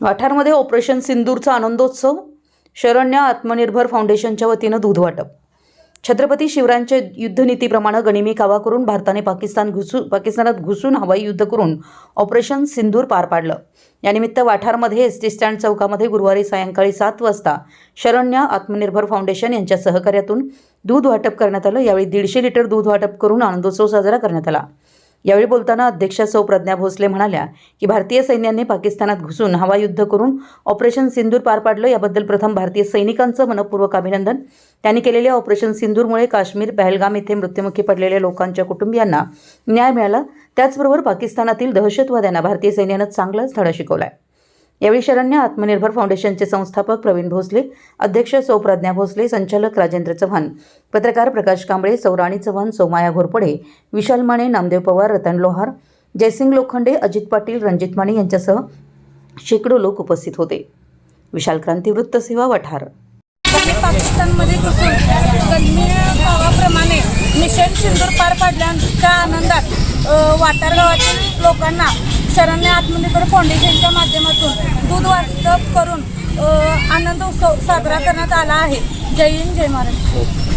वाठारमध्ये operation सिंदूरचा आनंदोत्सव शरण्य आत्मनिर्भर फाउंडेशनच्या वतीनं दूध वाटप. छत्रपती शिवरायांच्या युद्धनीतीप्रमाणे गनिमी कावा करून भारताने पाकिस्तान घुसू पाकिस्तानात घुसून हवाई युद्ध करून ऑपरेशन सिंदूर पार पाडलं. यानिमित्त वाठारमध्ये एस टी स्टँड चौकामध्ये गुरुवारी सायंकाळी सात वाजता शरण्य आत्मनिर्भर फाउंडेशन यांच्या सहकार्यातून दूध वाटप करण्यात आलं. यावेळी दीडशे लिटर दूध वाटप करून आनंदोत्सव साजरा करण्यात आला. यावेळी बोलताना अध्यक्षा सौ प्रज्ञा भोसले म्हणाल्या की भारतीय सैन्याने पाकिस्तानात घुसून हवायुद्ध करून ऑपरेशन सिंदूर पार पाडलं. याबद्दल प्रथम भारतीय सैनिकांचं मनपूर्वक अभिनंदन. त्यांनी केलेल्या ऑपरेशन सिंदूरमुळे काश्मीर पहलगाम येथे मृत्युमुखी पडलेल्या लोकांच्या कुटुंबियांना न्याय मिळाला. त्याचबरोबर पाकिस्तानातील दहशतवाद्यांना भारतीय सैन्यानं चांगलाच धडा शिकवलाय. यावेळी शरण्य आत्मनिर्भर फाउंडेशनचे संस्थापक प्रवीण भोसले अध्यक्ष सौ प्रज्ञा भोसले संचालक राजेंद्र चव्हाण पत्रकार प्रकाश कांबळे सौराणी चव्हाण सोमाया घोरपडे विशाल माने नामदेव पवार रतन लोहार जयसिंग लोखंडे अजित पाटील रणजित माने यांच्यासह शेकडो लोक उपस्थित होते. विशाल क्रांती वृत्तसेवा वठार. पाकिस्तानमध्ये घुसून भावाप्रमाणे मिशन सिंदूर पार पाडल्याच्या आनंदात वाटार गावातील लोकांना सरांनी आत्मनिर्भर फाउंडेशनच्या माध्यमातून दूध वाटप करून आनंद उत्सव साजरा करण्यात आला आहे. जय हिंद जय महाराष्ट्र.